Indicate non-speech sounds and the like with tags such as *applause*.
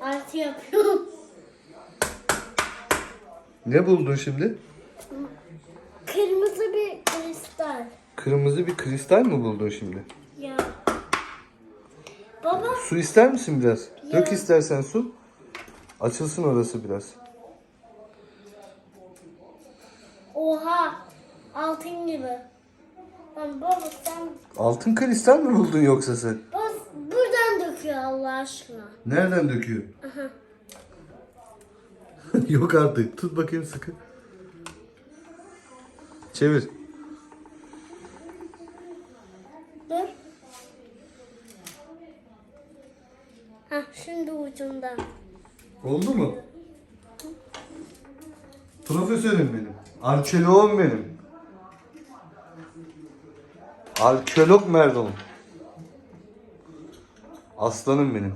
Artı yapıyorum. Ne buldun şimdi? Kırmızı bir kristal. Kırmızı bir kristal mi buldun şimdi? Ya. Baba Su ister misin biraz? Ya. Dök istersen su. Açılsın orası biraz. oha altın gibi. Baba sen Altın kristal mi buldun yoksa sen? Allah aşkına. Nereden döküyor? Aha. *laughs* Yok artık. Tut bakayım sıkı. Çevir. Dur. Hah şimdi ucundan. Oldu mu? Profesörüm benim. Arkeoloğum benim. Arkeolog Merdon. Aslanım benim.